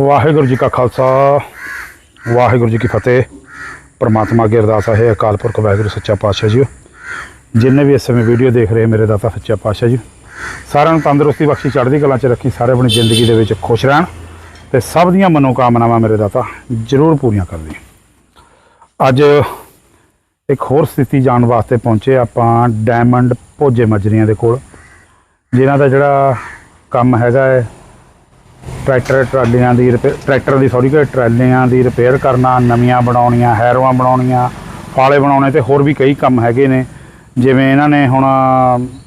ਵਾਹਿਗੁਰੂ ਜੀ ਕਾ ਖਾਲਸਾ, ਵਾਹਿਗੁਰੂ ਜੀ ਕੀ ਫਤਿਹ। ਪਰਮਾਤਮਾ ਅੱਗੇ ਅਰਦਾਸ ਹੈ, ਅਕਾਲ ਪੁਰਖ ਵਾਹਿਗੁਰੂ, ਸੱਚਾ ਪਾਤਸ਼ਾਹ ਜੀ ਜਿੰਨੇ ਵੀ ਇਸ ਸਮੇਂ ਵੀਡੀਓ ਦੇਖ ਰਹੇ, ਮੇਰੇ ਦਾਤਾ ਸੱਚਾ ਪਾਤਸ਼ਾਹ ਜੀ ਸਾਰਿਆਂ ਨੂੰ ਤੰਦਰੁਸਤੀ ਬਖਸ਼ੀ, ਚੜ੍ਹਦੀ ਕਲਾ 'ਚ ਰੱਖੀ, ਸਾਰੇ ਆਪਣੀ ਜ਼ਿੰਦਗੀ ਦੇ ਵਿੱਚ ਖੁਸ਼ ਰਹਿਣ ਤੇ ਸਭ ਦੀਆਂ ਮਨੋਕਾਮਨਾਵਾਂ ਮੇਰੇ ਦਾਤਾ ਜ਼ਰੂਰ ਪੂਰੀਆਂ ਕਰਦੇ ਅੱਜ ਇੱਕ ਹੋਰ ਸਥਿਤੀ ਜਾਣ ਵਾਸਤੇ ਪਹੁੰਚੇ ਆਪਾਂ ਡਾਇਮੰਡ ਭੋਜੇ ਮਜਰੀਆਂ ਦੇ ਕੋਲ, ਜਿਨ੍ਹਾਂ ਦਾ ਜਿਹੜਾ ਕੰਮ ਹੈਗਾ ਹੈ ਟਰੈਕਟਰ ਟਰਾਲੀਆਂ ਦੀ ਰਿਪੇ- ਟਰੈਕਟਰ ਦੀ ਸੌਰੀ ਕਿ ਟਰਾਲੀਆਂ ਦੀ ਰਿਪੇਅਰ ਕਰਨਾ, ਨਵੀਆਂ ਬਣਾਉਣੀਆਂ, ਹੈਰੋਆਂ ਬਣਾਉਣੀਆਂ, ਫਾਲੇ ਬਣਾਉਣੇ ਤੇ ਹੋਰ ਵੀ ਕਈ ਕੰਮ ਹੈਗੇ ਨੇ। ਜਿਵੇਂ ਇਹਨਾਂ ਨੇ ਹੁਣ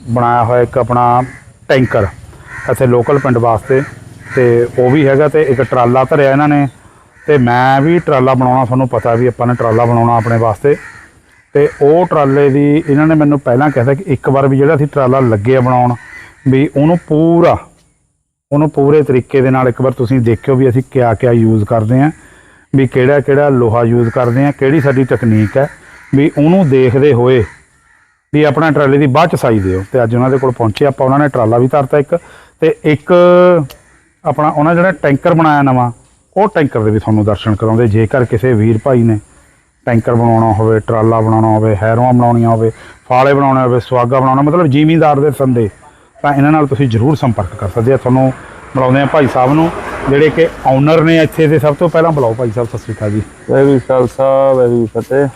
ਬਣਾਇਆ ਹੋਇਆ ਇੱਕ ਆਪਣਾ ਟੈਂਕਰ ਇੱਥੇ ਲੋਕਲ ਪਿੰਡ ਵਾਸਤੇ ਤੇ ਉਹ ਵੀ ਹੈਗਾ ਤੇ ਇੱਕ ਟਰਾਲਾ ਧਰਿਆ ਇਹਨਾਂ ਨੇ ਤੇ ਮੈਂ ਵੀ ਟਰਾਲਾ ਬਣਾਉਣਾ, ਤੁਹਾਨੂੰ ਪਤਾ ਵੀ ਆਪਾਂ ਨੇ ਟਰਾਲਾ ਬਣਾਉਣਾ ਆਪਣੇ ਵਾਸਤੇ। ਤੇ ਉਹ ਟਰਾਲੇ ਦੀ ਇਹਨਾਂ ਨੇ ਮੈਨੂੰ ਪਹਿਲਾਂ ਕਿਹਾ ਸੀ ਕਿ ਇੱਕ ਵਾਰ ਵੀ ਜਿਹੜਾ ਅਸੀਂ ਟਰਾਲਾ ਲੱਗੇ ਬਣਾਉਣ, ਵੀ ਉਹਨੂੰ ਪੂਰਾ ਉਹਨੂੰ ਪੂਰੇ ਤਰੀਕੇ ਦੇ ਨਾਲ ਇੱਕ ਵਾਰ ਤੁਸੀਂ ਦੇਖਿਓ ਵੀ ਅਸੀਂ ਕਿਆ ਕਿਆ ਯੂਜ਼ ਕਰਦੇ ਆਂ ਵੀ ਕਿਹੜਾ ਕਿਹੜਾ ਲੋਹਾ ਯੂਜ਼ ਕਰਦੇ ਆਂ ਕਿਹੜੀ ਸਾਡੀ ਤਕਨੀਕ ਹੈ, ਵੀ ਉਹਨੂੰ ਦੇਖਦੇ ਹੋਏ ਵੀ ਆਪਣਾ ਟਰਾਲੇ ਦੀ ਬਾਅਦ ਚ ਸਾਈ ਦਿਓ। ਤੇ ਅੱਜ ਉਹਨਾਂ ਦੇ ਕੋਲ ਪਹੁੰਚੇ ਆਪਾਂ, ਉਹਨਾਂ ਨੇ ਟਰਾਲਾ ਵੀ ਧਰਤਾ ਇੱਕ, ਤੇ ਇੱਕ ਆਪਣਾ ਉਹਨਾਂ ਜਿਹੜਾ ਟੈਂਕਰ ਬਣਾਇਆ ਨਵਾਂ, ਉਹ ਟੈਂਕਰ ਦੇ ਵੀ ਤੁਹਾਨੂੰ ਦਰਸ਼ਨ ਕਰਾਉਂਦੇ। ਜੇਕਰ ਕਿਸੇ ਵੀਰ ਭਾਈ ਨੇ ਟੈਂਕਰ ਬਣਾਉਣਾ ਹੋਵੇ, ਟਰਾਲਾ ਬਣਾਉਣਾ ਹੋਵੇ, ਹੈਰੋਆਂ ਬਣਾਉਣੀਆਂ ਹੋਵੇ, ਫਾਲੇ ਬਣਾਉਣੇ ਹੋਵੇ ਸੁਆਗਾ ਬਣਾਉਣਾ, ਮਤਲਬ ਜ਼ਿਮੀਂਦਾਰ ਦੇ ਸੰਦੇ ਤਾਂ ਇਹਨਾਂ ਨਾਲ ਤੁਸੀਂ ਜ਼ਰੂਰ ਸੰਪਰਕ ਕਰ ਸਕਦੇ ਆ। ਤੁਹਾਨੂੰ ਮਿਲਾਉਂਦੇ ਆ ਭਾਈ ਸਾਹਿਬ ਨੂੰ ਜਿਹੜੇ ਕਿ ਓਨਰ ਨੇ ਇੱਥੇ ਦੇ ਸਭ ਤੋਂ ਪਹਿਲਾਂ ਬੁਲਾਓ ਭਾਈ ਸਾਹਿਬ ਸਤਿ ਸ਼੍ਰੀ ਅਕਾਲ ਜੀ। ਵੈਰੀ ਖਾਲਸਾ ਵੈਰੀ ਫਤਿਹ।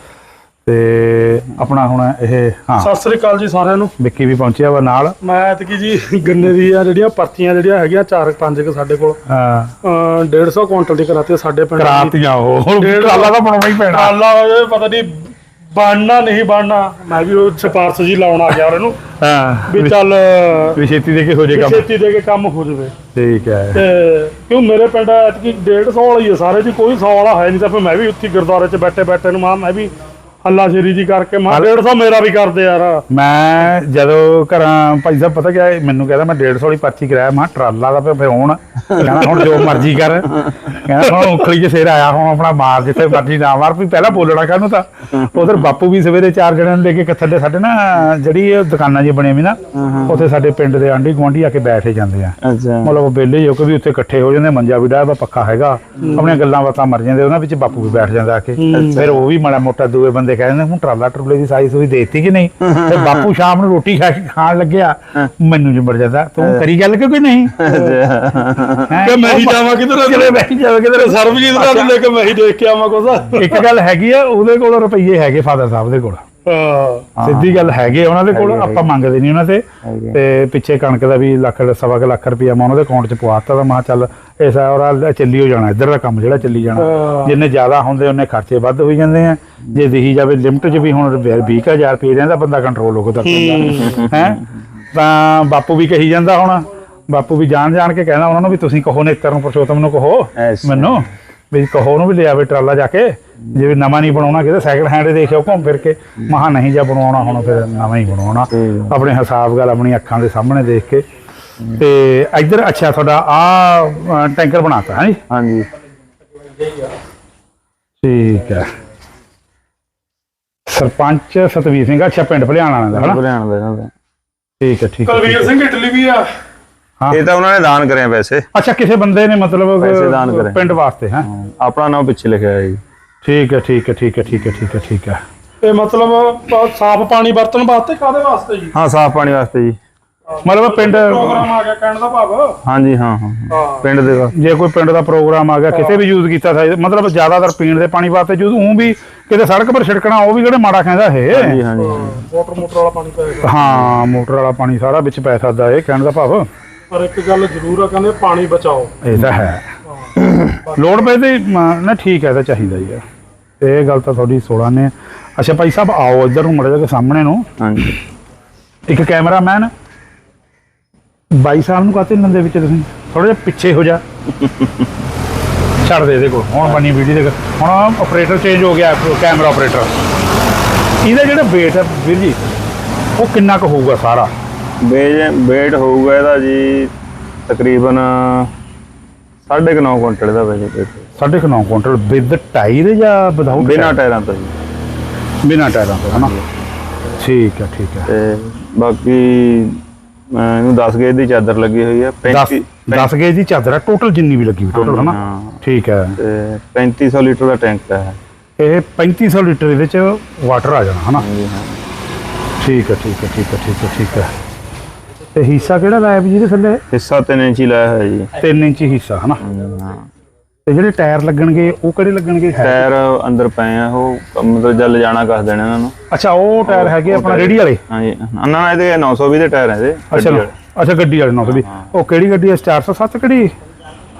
ਤੇ ਆਪਣਾ ਹੁਣ ਇਹ ਹਾਂ। ਸਤਿ ਸ੍ਰੀ ਅਕਾਲ ਜੀ ਸਾਰਿਆਂ ਨੂੰ। ਵਿੱਕੀ ਵੀ ਪਹੁੰਚਿਆ ਵਾ ਨਾਲ। ਮੈਂ ਐਤਕੀ ਜੀ ਗੰਨੇ ਦੀ ਆ ਜਿਹੜੀਆਂ ਪਰਚੀਆਂ ਜਿਹੜੀਆਂ ਹੈਗੀਆਂ ਚਾਰ ਪੰਜ ਕੁ ਸਾਡੇ ਕੋਲ। ਹਾਂ। ਅਹ 150 ਕੁਇੰਟਲ ਦੀ ਕਰਾਤੀ ਸਾਡੇ ਪਿੰਡ। ਕਰਾਤੀਆਂ ਉਹ ਹੁਣ। ਟਰਾਲਾ ਤਾਂ ਬਣਾਉਣਾ ਹੀ ਪੈਣਾ। ਟਰਾਲਾ ਪਤਾ ਨਹੀਂ ਬਣਨਾ ਨਹੀਂ ਬਣਨਾ ਮੈਂ ਵੀ ਉਹ ਸਿਫਾਰਸ਼ ਜੀ ਲਾਉਣ ਆ ਗਿਆ ਉਹਨੂੰ ਹਾਂ ਵੀ ਚੱਲ ਵੀ ਛੇਤੀ ਦੇ ਕੇ ਹੋ ਜੇ ਕੰਮ। ਛੇਤੀ ਦੇ ਕੇ ਕੰਮ ਹੋ ਜਾਵੇ। ਠੀਕ ਹੈ। ਤੇ ਕਿਉਂ ਮੇਰੇ ਪਿੰਡ ਐਤਕੀ 150 ਵਾਲਾ ਹੀ ਆ ਸਾਰੇ ਜੀ ਕੋਈ 100 ਵਾਲਾ ਹੈ ਨਹੀਂ ਤਾਂ ਫਿਰ ਮੈਂ ਵੀ ਉੱਥੇ ਗੁਰਦੁਆਰੇ 'ਚ ਬੈਠੇ ਬੈਠੇ ਨੂੰ ਮਾਂ ਮੈਂ ਵੀ ਹੱਲਾ ਸ਼ੇਰੀ ਜੀ ਕਰਕੇ ਮਾਂ 150 ਮੇਰਾ ਵੀ ਕਰਦੇ ਯਾਰ। ਮੈਂ ਜਦੋਂ ਘਰਾਂ ਭਾਈ ਸਾਹਿਬ ਪਤਾ ਕਿਆ? ਮੈਨੂੰ ਕਹਿੰਦਾ ਮੈਂ 150 ਵਾਲੀ ਪਰਚੀ ਕਰਾਇਆ। ਮੈਂ ਟਰਾਲਾ ਦਾ ਫਿਰ ਹੁਣ। ਕਹਿੰਦਾ ਹੁਣ ਜੋ ਮਰਜ਼ੀ ਕਰ। ਕਹਿੰਦਾ ਹੁਣ ਉਖਲੀ ਚ ਸਿਰ ਆਇਆ ਹੁਣ ਆਪਣਾ ਮਾਰ ਜਿੱਥੇ ਮਰਜ਼ੀ ਨਾ ਮਾਰ। ਵੀ ਪਹਿਲਾਂ ਬੋਲਣਾ ਕਾਹਨੂੰ ਤਾਂ? ਉਧਰ ਬਾਪੂ ਵੀ ਸਵੇਰੇ ਚਾਰ ਜਣਿਆਂ ਨੂੰ ਲੈ ਕੇ ਥੱਲੇ ਸਾਡੇ ਨਾ ਜਿਹੜੀ ਇਹ ਦੁਕਾਨਾਂ ਜੀ ਬਣੀਆਂ ਵੀ ਨਾ ਉੱਥੇ ਸਾਡੇ ਪਿੰਡ ਦੇ ਆਂਢੀ ਗੁਆਂਢੀ ਆ ਕੇ ਬੈਠੇ ਜਾਂਦੇ ਆ। ਮਤਲਬ ਬੇਲੇ ਜੋ ਕਿ ਵੀ ਉੱਥੇ ਇਕੱਠੇ ਹੋ ਜਾਂਦੇ ਮੰਜਾ ਵੀ ਡਾਹ ਪੱਖਾ ਹੈਗਾ। ਆਪਣੀਆਂ ਗੱਲਾਂ ਬਾਤਾਂ ਮਰ ਜਾਂਦੇ ਉਹਨਾਂ ਵਿੱਚ ਬਾਪੂ ਵੀ ਬੈਠ ਜਾਂਦਾ ਆ ਕੇ। ਫਿਰ ਉਹ ਵੀ ਮਾੜਾ ਮੋਟਾ ਦੂਏ ਬੰਦੇ ਕਹਿੰਦੇ ਹੁਣ ਟਰਾਲਾ ਟਰੂਲੇ ਦੀ ਸਾਈਜ਼ ਸੂਈ ਦੇਤੀ ਕਿ ਨਹੀਂ? ਤੇ ਬਾਪੂ ਸ਼ਾਮ ਨੂੰ ਰੋਟੀ ਖਾ ਕੇ ਖਾਣ ਲੱਗਿਆ। ਮੈਨੂੰ ਜਿੰਬੜ ਜਾਂਦਾ। ਤੂੰ ਕਰੀ ਗੱਲ ਕਿ ਕੋਈ ਨਹੀਂ? ਕਿ ਮੈਂ ਹੀ ਜਾਵਾਂ ਕਿਧਰ? ਕਿਧਰੇ ਬੈਠ ਜਾਵੇ ਕਿਧਰੇ? ਸਰਬਜੀਤ ਦਾ ਲੈ ਕੇ ਮੈਂ ਹੀ ਦੇਖ ਕੇ ਆਵਾਂ ਕੁਛ। ਇੱਕ ਗੱਲ ਹੈਗੀ ਆ ਉਹਦੇ ਕੋਲ ਰੁਪਈਏ ਹੈਗੇ ਫਾਦਰ ਸਾਹਿਬ ਦੇ ਕੋਲ। ਸਿੱਧੀ ਗੱਲ ਹੈਗੇ ਉਹਨਾਂ ਦੇ ਕੋਲ ਆਪਾਂ ਮੰਗਦੇ ਨਹੀਂ ਉਹਨਾਂ ਤੇ। ਤੇ ਪਿੱਛੇ ਕਣਕ ਦਾ ਵੀ ਲੱਖ ਸਵਾ ਲੱਖ ਰੁਪਇਆ ਮੈਂ ਉਹਨਾਂ ਦੇ ਅਕਾਊਂਟ 'ਚ ਪਵਾਤਾ ਤਾਂ ਮੈਂ ਚੱਲ ਇਸ ਔਰ ਚੱਲੀ ਹੋ ਜਾਣਾ ਇੱਧਰ ਦਾ ਕੰਮ ਜਿਹੜਾ ਚੱਲੀ ਜਾਣਾ। ਜਿੰਨੇ ਜ਼ਿਆਦਾ ਹੁੰਦੇ ਉਹਨੇ ਖਰਚੇ ਵੱਧ ਹੋਈ ਜਾਂਦੇ ਆ। ਜੇ ਦਿਖੀ ਜਾਵੇ ਲਿਮਟ 'ਚ ਵੀ ਹੁਣ 20000 ਰੁਪਏ ਰਹਿੰਦਾ ਬੰਦਾ ਕੰਟਰੋਲ ਹੋ ਕਰ ਹੈ। ਤਾਂ ਬਾਪੂ ਵੀ ਕਹੀ ਜਾਂਦਾ ਹੁਣ ਬਾਪੂ ਵੀ ਜਾਣ ਜਾਣ ਕੇ ਕਹਿੰਦਾ ਉਹਨਾਂ ਨੂੰ ਵੀ ਤੁਸੀਂ ਕਹੋ ਨੇਤਰ ਨੂੰ ਪੁਰਸ਼ੋਤਮ ਨੂੰ ਕਹੋ। ਮੈਨੂੰ। ਵੀ ਕਹੋ ਉਹਨੂੰ ਵੀ ਲਿਆਵੇ ਟਰਾਲਾ ਜਾ ਕੇ ਜੇ ਵੀ ਨਵਾਂ ਨਹੀਂ ਬਣਾਉਣਾ ਕਿਤੇ ਸੈਕਿੰਡ ਹੈਂਡ ਦੇਖਿਓ ਘੁੰਮ ਫਿਰ ਕੇ। ਮਹਾ ਨਹੀਂ ਜਾ ਬਣਾਉਣਾ ਹੁਣ ਫਿਰ ਨਵਾਂ ਹੀ ਬਣਾਉਣਾ। ਆਪਣੇ ਹਿਸਾਬ ਗੱਲ ਆਪਣੀ ਅੱਖਾਂ ਦੇ ਸਾਹਮਣੇ ਦੇਖ ਕੇ। ਤੇ ਇੱਧਰ ਅੱਛਾ ਤੁਹਾਡਾ ਆ ਟੈਂਕਰ ਬਣਾਤਾ ਹੈ ਜੀ ਹਾਂਜੀ। ਠੀਕ ਹੈ। ਸਰਪੰਚ ਸਤਵੀਰ ਸਿੰਘ ਅੱਛਾ ਪਿੰਡ ਭਲਿਆਣਾ ਦਾ ਹਨਾ ਬੁਲਾਣ ਦਾ ਇਹਨਾਂ ਦਾ। ਠੀਕ ਹੈ ਠੀਕ ਹੈ ਕੁਲਵੀਰ ਸਿੰਘ ਇਟਲੀ ਵੀ ਆ। ਹਾਂ। ਇਹ ਤਾਂ ਉਹਨਾਂ ਨੇ ਦਾਨ ਕਰਿਆ ਪੈਸੇ। ਅੱਛਾ ਕਿਸੇ ਬੰਦੇ ਨੇ ਮਤਲਬ ਪੈਸੇ ਦਾਨ ਕਰੇ। ਪਿੰਡ ਵਾਸਤੇ ਹੈ? ਆਪਣਾ ਨਾਮ ਪਿੱਛੇ ਲਿਖਿਆ ਹੈ ਜੀ। ਠੀਕ ਹੈ ਠੀਕ ਹੈ ਠੀਕ ਹੈ ਠੀਕ ਹੈ ਠੀਕ ਹੈ ਠੀਕ ਹੈ। ਇਹ ਮਤਲਬ ਪ- ਸਾਫ਼ ਪਾਣੀ ਵਰਤਣ ਵਾਸਤੇ ਕਾਦੇ ਵਾਸਤੇ ਜੀ? ਹਾਂ ਸਾਫ਼ ਪਾਣੀ ਵਾਸਤੇ ਜੀ। ਮਤਲਬ ਪਿੰਡ ਪ੍ਰੋਗਰਾਮ ਆ ਗਿਆ ਕਹਿਣ ਦਾ ਭਾਵ? ਹਾਂਜੀ ਹਾਂ ਹਾਂ ਹਾਂ। ਹਾਂ। ਪਿੰਡ ਦੇ ਵਾਸਤੇ ਜੇ ਕੋਈ ਪਿੰਡ ਦਾ ਪ੍ਰੋਗਰਾਮ ਆ ਗਿਆ ਕਿਤੇ ਵੀ ਯੂਜ਼ ਕੀਤਾ ਸਾਈ ਮਤਲਬ ਜ਼ਿਆਦਾਤਰ ਪੀਣ ਦੇ ਪਾਣੀ ਵਾਸਤੇ ਯੂਜ਼ ਉਹ ਵੀ ਕਿਤੇ ਸੜਕ ਪਰ ਛਿੜਕਣਾ ਉਹ ਵੀ ਕਿਹੜੇ ਮਾੜਾ ਕਹਿੰਦਾ ਹਾਂਜੀ ਇਹ? ਹਾਂਜੀ ਵਾਟਰ ਮੋਟਰ ਵਾਲਾ ਪਾਣੀ ਪਏਗਾ ਹਾਂ ਮੋਟਰ ਵਾਲਾ ਪਾਣੀ ਸਾਰਾ ਵਿੱਚ ਪੈ ਸਕਦਾ ਇਹ ਕਹਿਣ ਦਾ ਭਾਵ। ਪਰ ਇੱਕ ਗੱਲ ਜ਼ਰੂਰ ਆ ਕਹਿੰਦੇ ਪਾਣੀ ਬਚਾਓ। ਇਹ ਤਾਂ ਹੈ। ਲੋੜ ਪਏ ਤੇ ਮ, ਨਾ ਠੀਕ ਹੈ ਇਹ ਤਾਂ ਚਾਹੀਦਾ ਹੀ ਆ ਇਹ ਗੱਲ ਤਾਂ ਤੁਹਾਡੀ 16 ਨੇ ਅੱਛਾ ਭਾਈ ਸਾਹਿਬ ਆਓ ਇੱਧਰ ਨੂੰ ਮੜੇ ਕੇ ਸਾਹਮਣੇ ਨੂੰ। ਹਾਂਜੀ। ਇੱਕ ਕੈਮਰਾਮੈਨ ਬਾਈ ਸਾਹਿਬ ਨੂੰ ਕਾਤੇ ਨੰਦੇ ਵਿੱਚ ਤੁਸੀਂ। ਥੋੜਾ ਜਿਹਾ ਪਿੱਛੇ ਹੋ ਜਾ। ਛੱਡ ਦੇ ਇਹਦੇ ਕੋਲ। ਹੁਣ ਬਣੀ ਵੀਡੀਓ ਦੇ ਹੁਣ ਆਪਰੇਟਰ ਚੇਂਜ ਹੋ ਗਿਆ ਕੈਮਰਾ ਆਪਰੇਟਰ ਇਹਦਾ ਜਿਹੜਾ weight ਹੈ ਵੀਰ ਜੀ ਉਹ ਕਿੰਨਾ ਕੁ ਹੋਊਗਾ ਸਾਰਾ? weight ਹੋਊਗਾ ਇਹਦਾ ਜੀ ਤਕਰੀਬਨ 9.5 ਕੁਇੰਟਲ ਦਾ ਕੁ ਨੌ ਕੁਇੰਟਲ ਵਿਦ ਟਾਇਰ ਜਾਂ ਵਿਦਆਊਟ ਬਿਨਾਂ ਟਾਇਰਾਂ ਤੋਂ ਜੀ। ਬਿਨਾ ਟਾਇਰਾਂ ਤੋਂ ਹਨਾ? ਠੀਕ ਹੈ ਠੀਕ ਹੈ। ਤੇ ਬਾਕੀ ਇਹਨੂੰ 10 ਗੇਜ ਦੀ ਚਾਦਰ ਲੱਗੀ ਹੋਈ ਹੈ 10 35 10 ਗੇਜ ਦੀ ਚਾਦਰ ਹੈ ਟੋਟਲ ਜਿੰਨੀ ਵੀ ਲੱਗੀ ਹੋਈ ਟੋਟਲ ਹਨਾ? ਠੀਕ ਹੈ। ਤੇ 3500 ਲੀਟਰ ਦਾ ਟੈਂਕ ਹੈ ਇਹ। 3500 ਲੀਟਰ ਦੇ ਵਿੱਚ ਵਾਟਰ ਆ ਜਾਣਾ ਹਨਾ? ਠੀਕ ਹੈ ਠੀਕ ਹੈ ਠੀਕ ਹੈ ਠੀਕ ਹੈ ਠੀਕ ਹੈ। ਤੇ ਹਿੱਸਾ ਕਿਹੜਾ ਲਾਇਆ ਵੀ ਜਿਹਦੇ ਥੱਲੇ? ਹਿੱਸਾ 3 ਇੰਚ ਹੀ ਲਾਇਆ ਹੋਇਆ ਜੀ। 3 ਇੰਚੀ ਹਿੱਸਾ ਹਨਾ? ਤੇ ਜਿਹੜੇ ਟਾਇਰ ਲੱਗਣਗੇ ਉਹ ਕਿਹੜੇ ਲੱਗਣਗੇ? ਟਾਇਰ ਅੰਦਰ ਪਏ ਆ ਉਹ ਮਤਲਬ ਜਦ ਲਿਜਾਣਾ ਕੱਸ ਦੇਣਾ ਇਹਨਾਂ ਨੂੰ। ਅੱਛਾ ਉਹ ਟਾਇਰ ਹੈਗੇ ਆਪਣਾ ਰੇੜੀ ਵਾਲੇ? ਹਾਂਜੀ। ਨਾ ਇਹਦੇ 920 ਦੇ ਟਾਇਰ ਹੈ ਇਹਦੇ ਅੱਛਾ। ਅੱਛਾ ਗੱਡੀ ਵਾਲੇ ਨਾਲ ਵੀ। ਉਹ ਕਿਹੜੀ ਗੱਡੀ ਹੈ 407 ਕਿਹੜੀ?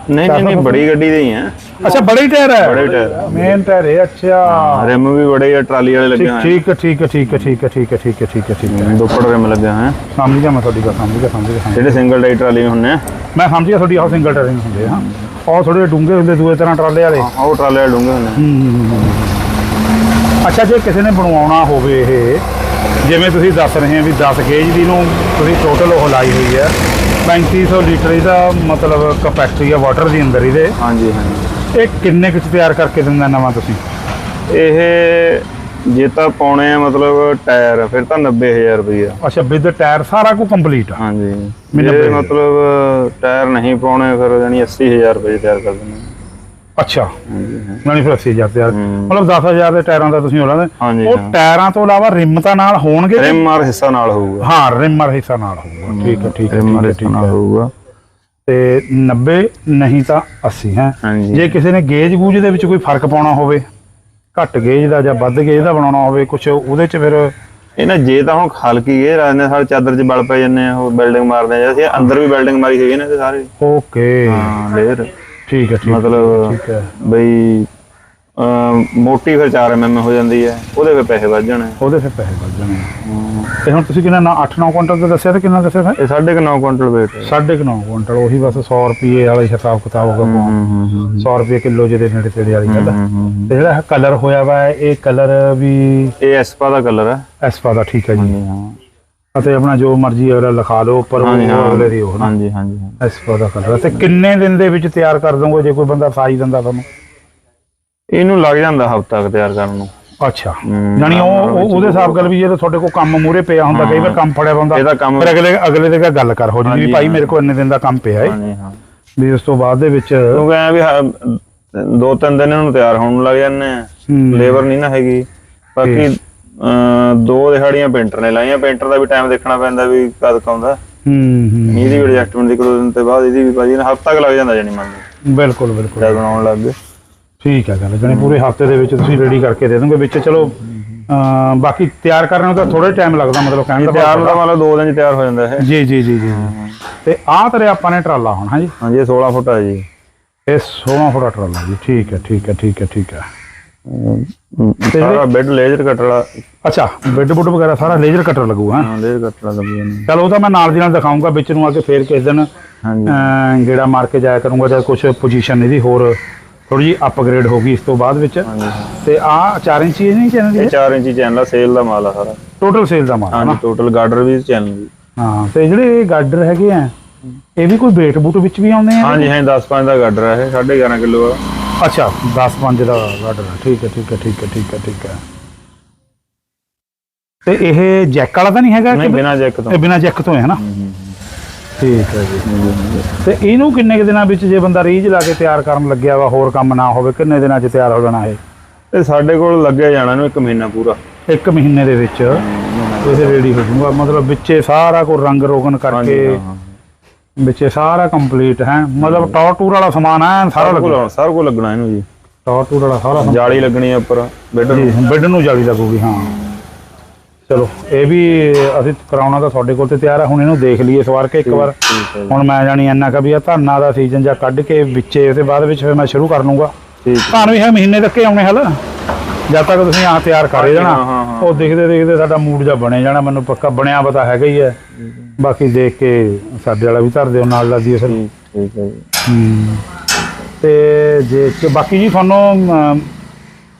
ਨਹੀਂ ਨਹੀਂ ਨਹੀਂ ਬੜੀ ਗੱਡੀ ਦੇ ਹੀ ਆ ਅੱਛਾ ਬੜੇ ਹੀ ਟਾਇਰ ਹੈ ਬੜੇ ਟਾਇਰ ਮੇਨ ਟਾਇਰ ਹੈ ਅੱਛਾ ਰਿਮ ਵੀ ਬੜੇ ਆ ਟਰਾਲੀ ਵਾਲੇ ਲੱਗੇ ਠੀਕ ਹੋਏ ਠੀਕ ਹੈ ਠੀਕ ਹੈ ਠੀਕ ਹੈ ਠੀਕ ਹੈ ਠੀਕ ਹੈ ਠੀਕ ਹੈ ਠੀਕ ਹੈ ਠੀਕ ਹੈ ਆ ਦੁੱਪੜ ਰਿਮ ਲੱਗੇ ਹੋਏ ਆ ਸਮਝ ਗਿਆ ਮੈਂ ਤੁਹਾਡੀ ਗੱਲ ਸਮਝ ਗਿਆ ਸਮਝ ਗਿਆ ਸਮਝ ਗਿਆ। ਜਿਹੜੇ ਸਿੰਗਲ ਡਾਈ ਟਰਾਲੀ ਹੁੰਦੇ ਆ ਮੈਂ ਸਮਝ ਗਿਆ ਤੁਹਾਡੀ ਆਹ ਸਿੰਗਲ ਟਾਇਰ ਹੁੰਦੇ ਆ ਉਹ ਥੋੜੇ ਡੂੰਘੇ ਹੁੰਦੇ ਦੂਏ ਤਰ੍ਹਾਂ ਟਰਾਲੇ ਵਾਲੇ ਹਾਂ, ਉਹ ਟਰਾਲੇ ਵਾਲੇ ਡੂੰਘੇ ਹੁੰਦੇ ਆ। ਅੱਛਾ ਜੇ ਕਿਸੇ ਨੇ ਬਣਵਾਉਣਾ ਹੋਵੇ ਇਹ ਜਿਵੇਂ ਤੁਸੀਂ ਦੱਸ ਰਹੇ ਹੋ ਵੀ 10 ਗੇਜ ਦੀ ਨੂੰ ਤੁਸੀਂ ਟੋਟਲ ਉਹ ਲਾਈ ਹੋਈ ਹੈ 3500 ਲੀਟਰ ਇਹਦਾ ਮਤਲਬ ਕਪੈਸਿਟੀ ਹੈ ਵਾਟਰ ਦੀ ਅੰਦਰ ਇਹਦੇ। ਹਾਂਜੀ ਹਾਂਜੀ। ਇਹ ਕਿੰਨੇ ਕੁ ਚ ਤਿਆਰ ਕਰਕੇ ਦਿੰਦਾ ਨਵਾਂ ਤੁਸੀਂ? ਇਹ ਜੇ ਤਾਂ ਪਾਉਣੇ ਆ ਮਤਲਬ ਟਾਇਰ ਫਿਰ ਤਾਂ 90000 ਰੁਪਈਆ। ਅੱਛਾ ਵਿਦ ਟਾਇਰ ਸਾਰਾ ਕੁ ਕੰਪਲੀਟ ਆ? ਹਾਂਜੀ। ਜੇ। ਮਤਲਬ ਟਾਇਰ ਨਹੀਂ ਪਾਉਣੇ ਫਿਰ ਜਾਨੀ 80000 ਰੁਪਏ ਤਿਆਰ ਕਰ ਦਿੰਦੇ ਅੱਛਾ। ਹਾਂਜੀ ਹਾਂ। ਫਿਰ 80000 ਤਿਆਰ ਹੂੰ। ਮਤਲਬ 10000 ਦੇ ਟਾਇਰਾਂ ਦਾ ਤੁਸੀਂ ਉਹ ਲਾਉਂਦੇ। ਹਾਂਜੀ, ਉਹ ਹਾਂ। ਟਾਇਰਾਂ ਤੋਂ ਇਲਾਵਾ ਰਿਮ ਤਾਂ ਨਾਲ ਹੋਣਗੇ ਰਿਮ ਔਰ ਹਿੱਸਾ ਨਾਲ ਹੋਊਗਾ। ਹਾਂ ਰਿਮਰ ਹਿੱਸਾ ਨਾਲ ਹੋਊਗਾ। ਠੀਕ ਹੈ ਠੀਕ ਹੈ ਰਿਮ ਠੀਕ ਹੈ ਹਿੱਸਾ ਠੀਕ ਨਾਲ ਹੈ। ਹੋਊਗਾ। ਤੇ 90 ਨਹੀਂ ਤਾਂ 80 ਹੈ। ਹਾਂਜੀ। ਜੇ ਕਿਸੇ ਨੇ ਗੇਜ ਗੂਜ ਦੇ ਵਿੱਚ ਕੋਈ ਫ਼ਰਕ ਪਾਉਣਾ ਹੋਵੇ ਘੱਟ ਗੇਜ ਦਾ ਜਾਂ ਵੱਧ ਗੇਜ ਦਾ ਬਣਾਉਣਾ ਹੋਵੇ ਕੁਝ ਉਹਦੇ ਚ ਫਿਰ ਇਹ ਨਾ ਜੇ ਤਾਂ ਹੁਣ ਖਲਕੀ ਇਹ ਰਾਜਨੇ ਸਾਡੇ ਚਾਦਰ 'ਚ ਬਲ ਪੈ ਜੰਨੇ ਆ ਉਹ ਬਿਲਡਿੰਗ ਮਾਰਦੇ ਆ ਅਸੀਂ ਅੰਦਰ ਵੀ ਬਿਲਡਿੰਗ ਮਾਰੀ ਹੋਈ ਹੈ ਨਾ ਤੇ ਸਾਰੇ। ਓਕੇ। ਹਾਂ ਲੇਅਰ ਠੀਕ ਹੈ ਠੀਕ ਮਤਲਬ ਠੀਕ ਹੈ। ਬਈ ਅਮ, ਮੋਟੀ ਫਿਰ 4 ਐਮਐਮ ਹੋ ਜਾਂਦੀ ਹੈ ਉਹਦੇ ਫਿਰ ਪੈਸੇ ਵੱਧ ਜਾਣੇ। ਉਹਦੇ ਫਿਰ ਪੈਸੇ ਵੱਧ ਜਾਣੇ। ਤੇ ਹੁਣ ਤੁਸੀਂ ਕਿੰਨਾ 8-9 ਕੁਇੰਟਲ ਦਾ ਦੱਸਿਆ ਤੇ ਕਿੰਨਾ ਦੱਸਿਆ ਫਿਰ? ਇਹ 9.5 ਕੁਇੰਟਲ weight ਹੈ। 9.5 ਕੁਇੰਟਲ ਉਹੀ ਬਸ 100 ਰੁਪਏ ਵਾਲਾ ਹੀ ਹਿਸਾਬ ਕਿਤਾਬ ਹੋਗਾ ਹੂੰ ਹੂੰ ਹੂੰ 100 ਰੁਪਏ ਕਿਲੋ ਜਿਹਦੇ ਨੇੜੇ ਤੇੜੇ ਵਾਲੀ ਗੱਲ ਹੈ। ਤੇ ਜਿਹੜਾ ਕਲਰ ਹੋਇਆ ਵਾ ਇਹ ਕਲਰ ਵੀ ਇਹ ਐਸਪਾ ਦਾ ਕਲਰ ਹੈ। ਐਸਪਾ ਦਾ ਠੀਕ ਹੈ ਜੀ। ਹਾਂ। ਅਤੇ ਆਪਣਾ ਜੋ ਮਰਜ਼ੀ ਅਗਲਾ ਲਿਖਾ ਲਓ ਉੱਪਰ ਉਹ ਹਾਂਜੀ ਹਾਂ। ਅਗਲੇ ਦੀ ਉਹ ਨਾ। ਹਾਂਜੀ ਹਾਂਜੀ ਹਾਂ। ਐਸਪਾ ਦਾ ਕਲਰ ਤੇ ਕਿੰਨੇ ਦਿਨ ਦੇ ਵਿੱਚ ਤਿਆਰ ਕਰ ਦੋਗੇ ਜੇ ਕੋਈ ਬੰਦਾ ਸਾਈ ਦਿੰਦਾ ਤੁਹਾਨੂੰ? ਇਹਨੂੰ ਲੱਗ ਜਾਂਦਾ ਹਫਤਾ ਕੁ ਤਿਆਰ ਕਰਨ ਨੂੰ। ਅੱਛਾ। ਹੂੰ, ਯਾਨੀ ਉਹ ਉਹਦੇ ਹਿਸਾਬ ਗੱਲ ਵੀ ਜੇ ਤੁਹਾਡੇ ਕੋਲ ਕੰਮ ਮੂਰੇ ਪਿਆ ਹੁੰਦਾ ਕਈ ਵਾਰ ਕੰਮ ਫੜਿਆ ਹੁੰਦਾ ਇਹਦਾ ਕੰਮ ਫਿਰ ਅਗਲੇ ਅਗਲੇ ਦੇ ਨਾਲ ਗੱਲ ਕਰ ਹੋ ਜੀ ਵੀ ਹਾਂਜੀ, ਭਾਈ। ਮੇਰੇ ਕੋਲ ਇੰਨੇ ਦਿਨ ਦਾ ਕੰਮ ਪਿਆ ਹੈ ਹਾਂਜੀ ਹਾਂ। ਵੀ ਉਸ ਤੋਂ ਬਾਅਦ ਦੇ ਵਿੱਚ ਕਿਉਂਕਿ ਐ ਵੀ ਹ- ਦੋ ਤਿੰਨ ਦਿਨ ਇਹਨੂੰ ਤਿਆਰ ਹੋਣ ਨੂੰ ਲੱਗ ਜਾਂਦੇ ਆ। ਹੂੰ। ਲੇਬਰ ਨਹੀਂ ਨਾ ਹੈਗੀ। ਬਾਕੀ ਦੋ ਦਿਹਾੜੀਆਂ ਪੇਂਟਰ ਨੇ ਲਾਈਆਂ। ਪੇਂਟਰ ਦਾ ਵੀ ਟਾਈਮ ਦੇਖਣਾ ਪੈਂਦਾ ਵੀ ਕਦ ਕਾਉਂਦਾ ਹੂੰ ਹੂੰ ਇਹਦੀ ਵੀ ਐਡਜਸਟਮੈਂਟ ਦੀ ਕਰੋ ਦਿਨ ਤੇ ਬਾਅਦ ਇਹਦੀ ਵੀ ਭਾਜੀ ਹਫਤਾ ਕੁ ਲੱਗ ਜਾਂਦਾ ਜਾਨੀ ਮੰਨ ਲਓ। ਬਿਲਕੁਲ ਬਿਲਕੁਲ। ਜਦ ਬਣਾਉਣ ਲੱਗ ਗਏ। ਠੀਕ ਹੈ ਗੱਲ ਜਣੇ ਪੂਰੇ ਹਫ਼ਤੇ ਦੇ ਵਿੱਚ ਤੁਸੀਂ ਰੈਡੀ ਕਰਕੇ ਦੇ ਦੋਗੇ ਵਿੱਚ ਚਲੋ ਬਾਕੀ ਤਿਆਰ ਕਰਨ ਨੂੰ ਤਾਂ ਥੋੜਾ ਟਾਈਮ ਲੱਗਦਾ ਮਤਲਬ ਕਹਿਣ ਦਾ ਤਿਆਰ ਦਾ ਮਤਲਬ ਦੋ ਦਿਨ ਚ ਤਿਆਰ ਹੋ ਜਾਂਦਾ ਇਹ। ਜੀ ਜੀ ਜੀ ਜੀ। ਤੇ ਆਹ ਤੇਰੇ ਆਪਾਂ ਨੇ ਟਰਾਲਾ ਹੁਣ ਹਾਂਜੀ? ਹਾਂਜੀ ਇਹ 16 ਫੁੱਟ ਆ ਜੀ। ਇਹ 16 ਫੁੱਟ ਟਰਾਲਾ ਜੀ। ਠੀਕ ਹੈ ਠੀਕ ਹੈ ਠੀਕ ਹੈ ਠੀਕ ਹੈ ਸਾਰਾ ਬੈੱਡ ਲੇਜ਼ਰ ਕੱਟ ਵਾਲਾ। ਅੱਛਾ ਬੈੱਡ ਬੁੱਡ ਵਗੈਰਾ ਸਾਰਾ ਲੇਜ਼ਰ ਕਟਰ ਲੱਗੂ ਹਾਂ? ਹਾਂ ਲੇਜ਼ਰ ਕੱਟ ਵਾਲਾ ਲੱਗੀ ਜਾਂਦੀ ਚਲ ਉਹ ਤਾਂ ਮੈਂ ਨਾਲ ਦੀ ਨਾਲ ਦਿਖਾਉਂਗਾ ਵਿੱਚ ਨੂੰ ਆ ਕੇ ਫੇਰ ਕਿਸੇ ਦਿਨ ਹਾਂਜੀ। ਅਮ ਗੇੜਾ ਮਾਰ ਕੇ ਜਾਇਆ ਕਰੂੰਗਾ ਜਦ ਕੁਝ ਪੋਜੀਸ਼ਨ ਇਹਦੀ ਹੋਰ ਥੋੜੀ ਜਿਹੀ ਅਪਗ੍ਰੇਡ ਹੋ ਗਈ ਇਸ ਤੋਂ ਬਾਅਦ ਵਿੱਚ। ਹਾਂਜੀ। ਤੇ ਆ 4 ਇੰਚੀ ਨਹੀਂ ਚੈਨਲ ਇਹ ਦੀ 4 ਇੰਚੀ ਚੈਨਲ ਆ ਸੇਲ ਦਾ ਮਾਲ ਆ ਸਾਰਾ। ਟੋਟਲ ਸੇਲ ਦਾ ਮਾਲ ਹੈ ਹਾਂਜੀ ਨਾ ਟੋਟਲ ਗਾਰਡਰ ਵੀ ਚੈਨਲ ਵੀ ਹਾਂ ਤੇ ਜਿਹੜੇ ਇਹ ਗਾਡਰ ਹੈਗੇ ਆ ਇਹ ਵੀ ਕੋਈ ਵੇਟ ਬੂਟ ਵਿੱਚ ਵੀ ਆਉਂਦੇ ਆ? ਹਾਂਜੀ ਹਾਂ 10 5 ਦਾ ਗਾਰਡਰ ਆ ਇਹ 11.5 ਕਿਲੋ ਆ। ਅੱਛਾ 10 5 ਦਾ ਗਾਡਰ ਠੀਕ ਹੈ ਠੀਕ ਹੈ ਠੀਕ ਹੈ ਠੀਕ ਹੈ ਠੀਕ ਹੈ। ਤੇ ਇਹ ਜੈਕ ਵਾਲਾ ਤਾਂ ਨਹੀਂ ਹੈਗਾ ਨਹੀਂ ਕਿ ਬਿਨਾ ਜੈਕ ਤੋਂ। ਇਹ ਬਿਨਾ ਜੈਕ ਤੋਂ ਹੈ ਨਾ? ਠੀਕ ਹੈ ਜੀ। ਤੇ ਇਹਨੂੰ ਕਿੰਨੇ ਕੁ ਦਿਨਾਂ ਵਿੱਚ ਜੇ ਬੰਦਾ ਰੀਜ ਲਾ ਕੇ ਤਿਆਰ ਕਰਨ ਲੱਗਿਆ ਵਾ ਹੋਰ ਕੰਮ ਨਾ ਹੋਵੇ ਕਿੰਨੇ ਦਿਨਾਂ 'ਚ ਤਿਆਰ ਹੋ ਜਾਣਾ ਇਹ? ਇਹ ਸਾਡੇ ਕੋਲ ਲੱਗਿਆ ਜਾਣਾ ਨੂੰ ਇੱਕ ਮਹੀਨਾ ਪੂਰਾ। ਇੱਕ ਮਹੀਨੇ ਦੇ ਵਿੱਚ ਇਹ ਰੈਡੀ ਹੋ ਜਾਊਗਾ। ਮਤਲਬ ਵਿੱਚੇ ਸਾਰਾ ਕੋ ਰੰਗ ਰੋਗਨ ਕਰਕੇ ਵਿੱਚੇ ਸਾਰਾ ਕੰਪਲੀਟ ਹੈ। ਮਤਲਬ ਟੌਰ ਟੂਰ ਵਾਲਾ ਸਮਾਨ ਹੈ ਸਾਰਾ ਸਾਰਾ ਲੱਗੂ। ਕੋਲ ਸਾਰਾ ਕੋਲ ਲੱਗਣਾ ਇਹਨੂੰ ਜੀ। ਟੌਰ ਟੂਰ ਵਾਲਾ ਸਾਰਾ ਸਮਾਨ। ਜਾਲੀ ਲੱਗਣੀ ਆ ਉੱਪਰ ਬੈੱਡ ਜੀ ਨੂੰ ਬੈੱਡ ਨੂੰ ਜਾਲੀ ਲੱਗੂਗੀ ਹਾਂ। ਚਲੋ ਇਹ ਵੀ ਅਸੀਂ ਕਰਾਉਣਾ ਤਾਂ ਤੁਹਾਡੇ ਕੋਲ ਤੇ ਤਿਆਰ ਹੈ ਹੁਣ ਇਹਨੂੰ ਦੇਖ ਲਈਏ ਸਵਾਰ ਕੇ ਇੱਕ ਵਾਰ। ਠੀਕ ਹੈ ਜੀ, ਹੁਣ ਮੈਂ ਜਾਣੀ ਇੰਨਾ ਕਾ ਵੀ ਆ ਧਾਨਾਂ ਦਾ ਸੀਜ਼ਨ ਜਾਂ ਕੱਢ ਕੇ ਵਿੱਚੇ ਉਹਦੇ ਬਾਅਦ ਵਿੱਚ ਫਿਰ ਮੈਂ ਸ਼ੁਰੂ ਕਰ ਲੂੰਗਾ ਠੀਕ। ਧਾਨ ਵੀ ਹੈ ਮਹੀਨੇ ਤੱਕ ਹੀ ਆਉਣੇ ਹਲ? ਜਦ ਤੱਕ ਤੁਸੀਂ ਆਹ ਤਿਆਰ ਕਰੇ ਜਾਣਾ ਹਾਂ, ਹਾਂ, ਹਾਂ। ਉਹ ਦੇਖਦੇ ਦੇਖਦੇ ਸਾਡਾ ਮੂਡ ਜਾ ਬਣੇ ਜਾਣਾ ਮੈਨੂੰ ਪੱਕਾ ਬਣਿਆ ਪਤਾ ਹੈਗਾ ਹੀ ਹੈ। ਬਾਕੀ ਦੇਖ ਕੇ ਸਾਡੇ ਵਾਲਾ ਵੀ ਧਰ ਦਿਓ ਨਾਲ ਲਾ ਦਿਓ ਫਿਰ ਠੀਕ ਹੈ ਜੀ। ਹੂੰ। ਤੇ ਜੇ ਬਾਕੀ ਜੀ ਤੁਹਾਨੂੰ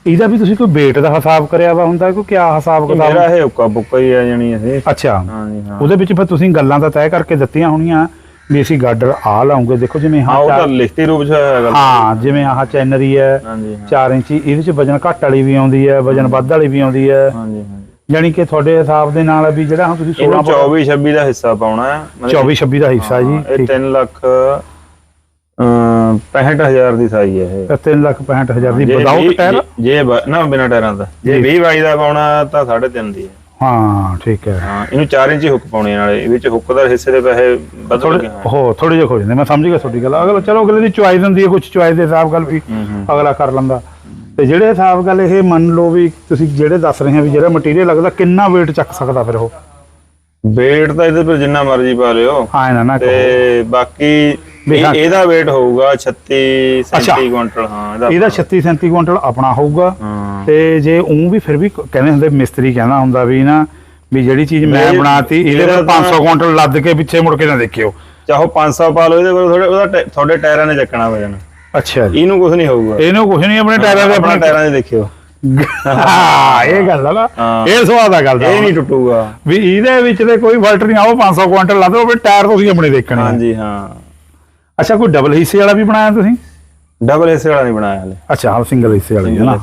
ਇਹਦਾ ਵੀ ਤੁਸੀਂ ਕੋਈ weight ਦਾ ਹਿਸਾਬ ਕਰਿਆ ਵਾ ਹੁੰਦਾ ਕੋਈ ਕਿਆ ਹਿਸਾਬ ਕਿਤਾਬ? ਮੇਰਾ ਇਹ ਉੱਕਾ ਬੁੱਕਾ ਹੀ ਆ ਜਾਣੀ ਇਹ। ਅੱਛਾ। ਹਾਂਜੀ ਹਾਂ। ਉਹਦੇ ਵਿੱਚ ਫਿਰ ਤੁਸੀਂ ਗੱਲਾਂ ਤਾਂ ਤੈਅ ਕਰਕੇ ਦਿੱਤੀਆਂ ਹੋਣੀਆਂ। ਵੀ ਅਸੀਂ ਗਾਡਰ ਆ ਲਾਉਂਗੇ। ਦੇਖੋ ਜਿਵੇਂ ਹਾਂ ਹਾਂ ਉਹ ਤਾਂ ਚਾਰ- ਲਿਖਤੀ ਰੂਪ ਚ ਹੈ ਗੱਲ। ਹਾਂ ਜਿਵੇਂ ਆਹ ਚੈਨਰੀ ਹੈ ਹਾਂਜੀ ਹਾਂ। 4 ਇੰਚੀ ਇਹਦੇ ਚ ਵਜਨ ਘੱਟ ਵਾਲੀ ਵੀ ਆਉਂਦੀ ਹੈ ਵਜਨ ਵੱਧ ਵਾਲੀ ਵੀ ਆਉਂਦੀ ਹੈ। ਹਾਂਜੀ ਯਾਨੀ ਕਿ ਤੁਹਾਡੇ ਹਿਸਾਬ ਦੇ ਨਾਲ ਵੀ ਜਿਹੜਾ ਹੁਣ ਤੁਸੀਂ 16 ਇਹਨੂੰ 24 26 ਦਾ ਹਿੱਸਾ ਪਾਉਣਾ ਹੈ। 24 26 ਦਾ ਹਿੱਸਾ ਜੀ ਇਹ ਠੀਕ। 3 ਲੱਖ ਅਮ 65000 ਦੀ ਸਾਈ ਹੈ ਇਹ। 3 ਲੱਖ 65000 ਦੀ ਵੀਹ- ਟਾਇਰ ਜੇ- ਨਾ ਬਿਨਾ ਟਾਇਰਾਂ ਦਾ। ਜੇ ਜੀ। 20 ਬਾਈ ਦਾ ਪਾਉਣਾ ਤਾਂ 3.5 ਦੀ ਹੈ। ਹਾਂ ਠੀਕ ਹੈ ਹਾਂ ਇਹਨੂੰ 4 ਇੰਚੀ ਹੁੱਕ ਪਾਉਣੀ ਨਾਲੇ ਇਹ ਵਿੱਚ ਹੁੱਕ ਦਾ ਹਿੱਸੇ ਦੇ ਪੈਸੇ ਵੱਧ ਥੋੜੇ ਲੱਗੇ ਹੋਏ। ਹੋ ਥੋੜੇ ਜਿਹਾ ਹੋ ਜਾਂਦੇ ਮੈਂ ਸਮਝ ਗਿਆ ਤੁਹਾਡੀ ਗੱਲ ਅਗਲਾ ਚਲੋ ਅਗਲੇ ਦੀ ਚੁਆਇਸ ਹੁੰਦੀ ਹੈ ਕੁਝ ਚੁਆਇਸ ਦੇ ਹਿਸਾਬ ਗੱਲ ਵੀ ਅਗਲਾ ਕਰ ਲੈਂਦਾ ਤੇ ਜਿਹੜੇ ਹਿਸਾਬ ਗੱਲ ਇਹ ਮੰਨ ਲਓ ਵੀ ਤੁਸੀਂ ਜਿਹੜੇ ਦੱਸ ਰਹੇ ਹੋ ਵੀ ਜਿਹੜਾ ਮਟੀਰੀਅਲ ਲੱਗਦਾ ਕਿੰਨਾ weight ਚੱਕ ਸਕਦਾ ਫਿਰ ਉਹ weight ਤਾਂ ਇਹਦੇ ਪਰ ਜਿੰਨਾ ਮਰਜ਼ੀ ਪਾ ਲਿਓ ਆਏ ਨਾ ਨਾ। ਤੇ ਬਾਕੀ। ਇਹਦਾ weight ਹੋਊਗਾ 36 ਅੱਛਾ। 37 ਕੁਇੰਟਲ ਹਾਂ ਇਹਦਾ ਇਹਦਾ 36 37 ਕੁਇੰਟਲ ਆਪਣਾ ਹੋਊਗਾ। ਤੇ ਜੇ ਉਹ ਵੀ ਫਿਰ ਵੀ ਕਹਿੰਦੇ ਹੁੰਦੇ ਮਿਸਤਰੀ ਕਹਿੰਦਾ ਹੁੰਦਾ ਵੀ ਨਾ ਵੀ ਜਿਹੜੀ ਚੀਜ਼ ਮੈਂ ਬਣਾਤੀ ਇਹਦੇ ਪਰ ਤਾਂ- 500 ਕੁਇੰਟਲ ਲੱਦ ਕੇ ਪਿੱਛੇ ਮੁੜ ਕੇ ਨਾ ਦੇਖਿਓ। ਚਾਹੋ 500 ਪਾ ਲਓ ਇਹਦੇ ਪਰ ਥੋੜੇ ਉਹਦਾ ਤੁਹਾਡੇ ਟਾਇਰਾਂ ਨੇ ਚੱਕਣਾ ਵਜਨ ਅੱਛਾ ਜੀ। ਇਹਨੂੰ ਕੁਝ ਨਹੀਂ ਹੋਊਗਾ। ਇਹਨੂੰ ਕੁਝ ਨਹੀਂ ਆਪਣੇ ਟਾਇਰਾਂ ਦੇ ਆਪਣਾ ਟਾਇਰਾਂ ਦੇ ਦੇਖਿਓ। ਹਾਂ ਇਹ ਗੱਲ ਆ ਨਾ। ਹਾਂ। ਇਹ ਸਵਾਦ ਆ ਗੱਲ ਦਾ। ਇਹ ਨਹੀਂ ਟੁੱਟੂਗਾ। ਵੀ ਇਹਦੇ ਵਿੱਚ ਤੇ ਕੋਈ ਫਲਟ ਨਹੀਂ ਆਓ 500 ਕੁਇੰਟਲ ਲਾ ਦੋ ਵੀ ਟਾਇਰ ਤੁਸੀਂ ਆਪਣੇ ਦੇਖਣੇ। ਹਾਂਜੀ ਹਾਂ। ਅੱਛਾ ਕੋਈ ਡਬਲ ਹਿੱਸੇ ਵਾਲਾ ਵੀ ਬਣਾਇਆ ਤੁਸੀਂ? ਡਬਲ ਏਸੇ ਵਾਲਾ ਨਹੀਂ ਬਣਾਇਆ ਹਲੇ। ਅੱਛਾ ਹਾਂ ਸਿੰਗਲ ਹਿੱਸੇ ਵਾਲਾ ਹੀ ਹੈ ਨਾ।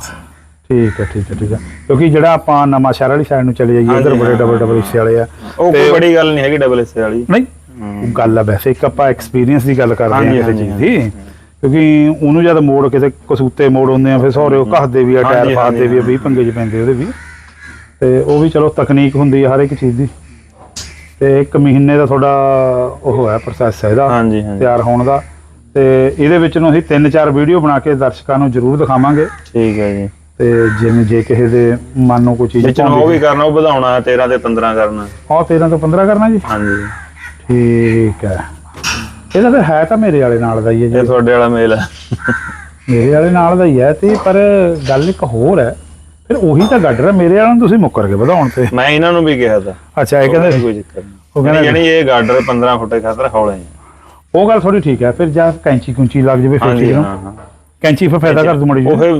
ਠੀਕ ਹੈ ਠੀਕ ਹੈ ਠੀਕ ਹੈ। ਕਿਉਂਕਿ ਜਿਹੜਾ ਆਪਾਂ ਨਵਾਂ ਸ਼ਹਿਰ ਵਾਲੀ ਸਾਈਡ ਨੂੰ ਚਲੇ ਜਾਈਏ ਉਧਰ ਬੜੇ ਡਬਲ ਡਬਲ ਹਿੱਸੇ ਵਾਲੇ ਆ। ਉਹ ਕੋਈ ਬੜੀ ਗੱਲ ਨਹੀਂ ਹੈਗੀ ਡਬਲ ਏਸੇ ਵਾਲੀ। ਨਹੀਂ ਉਹ ਗੱਲ ਆ ਵੈਸੇ ਇੱਕ ਆਪਾਂ ਐਕਸਪੀਰੀਅੰਸ ਦੀ ਗੱਲ ਕਰਦੇ ਹਾਂ ਕਿਸੇ ਚੀਜ਼ ਦੀ ਕਿਉਂਕਿ ਉਹਨੂੰ ਜਦ ਮੋੜ ਕਿਤੇ ਕਸੂਤੇ ਮੋੜ ਹੁੰਦੇ ਆ ਫਿਰ ਸਹੁਰੇ ਉਹ ਘਸਦੇ ਵੀ ਆ ਟਾਇਰ ਫਾੜਦੇ ਵੀ ਆ ਹਾਂਜੀ, 20 ਪੰਗੇ ਚ ਪੈਂਦੇ ਉਹਦੇ ਵੀ। ਤੇ ਉਹ ਵੀ ਚਲੋ ਤਕਨੀਕ ਹੁੰਦੀ ਆ ਹਰ ਇੱਕ ਚੀਜ਼ ਦੀ। ਤੇ ਇੱਕ ਮਹੀਨੇ ਦਾ ਤੁਹਾਡਾ ਉਹ ਹੈ ਪ੍ਰੋਸੈਸ ਹੈ ਇਹਦਾ ਹਾਂਜੀ ਹਾਂਜੀ। ਤਿਆਰ ਹੋਣ ਦਾ। ਤੇ ਇਹਦੇ ਵਿੱਚ ਨੂੰ ਅਸੀਂ ਤਿੰਨ ਚਾਰ ਵੀਡੀਓ ਬਣਾ ਕੇ ਦਰਸ਼ਕਾਂ ਨੂੰ ਜ਼ਰੂਰ ਦਿਖਾਵਾਂਗੇ। ਠੀਕ ਹੈ ਜੀ। ਤੇ ਜਿਵੇਂ ਜੇ ਕਿਸੇ ਦੇ ਮਨ ਨੂੰ ਕੋਈ ਚੀਜ਼ ਵਿੱਚ ਨੂੰ ਉਹ ਵੀ ਕਰਨਾ ਉਹ ਵਧਾਉਣਾ 13 ਤੇ 15 ਕਰਨਾ। ਆਹ 13 ਤੋਂ 15 ਕਰਨਾ ਜੀ? ਹਾਂਜੀ। ਠੀਕ ਹੈ। ਇਹਦਾ ਫਿਰ ਹੈ ਤਾਂ ਮੇਰੇ ਵਾਲੇ ਨਾਲ ਦਾ ਹੀ ਹੈ ਜੀ। ਇਹ ਤੁਹਾਡੇ ਵਾਲਾ ਮੇਲ ਹੈ। ਮੇਰੇ ਵਾਲੇ ਨਾਲ ਦਾ ਹੀ ਹੈ ਤੇ ਪਰ ਗੱਲ ਇੱਕ ਹੋਰ ਹੈ। ਫਿਰ ਉਹੀ ਤਾਂ ਗਾਡਰ ਹੈ ਮੇਰੇ ਵਾਲਿਆਂ ਨੂੰ ਤੁਸੀਂ ਮੁੱਕਰ ਕੇ ਵਧਾਉਣ ਤੇ। ਮੈਂ ਇਹਨਾਂ ਨੂੰ ਵੀ ਕਿਹਾ ਤਾਂ। ਅੱਛਾ ਇਹ ਕਹਿੰਦੇ ਕੋਈ ਚੱਕਰ ਨਹੀਂ। ਉਹ ਕਹਿੰਦੇ ਯਾਨੀ ਇਹ ਗਾਰਡਰ 15 ਫੁੱਟ ਖਾਤਰ ਹੌਲੇ ਉਹ ਗੱਲ ਥੋੜੀ ਠੀਕ ਹੈ ਫਿਰ ਜਾਂ ਕੈਂਚੀ ਕੁੰਚੀ ਲੱਗ ਜਾਵੇ ਫਿਰ ਚੀਜ਼ ਹਾਂ ਕੈਂਚੀ ਫਿਰ ਫਾਇਦਾ ਕਰ ਦੂ ਮੜੀ ਉਹ ਫਿਰ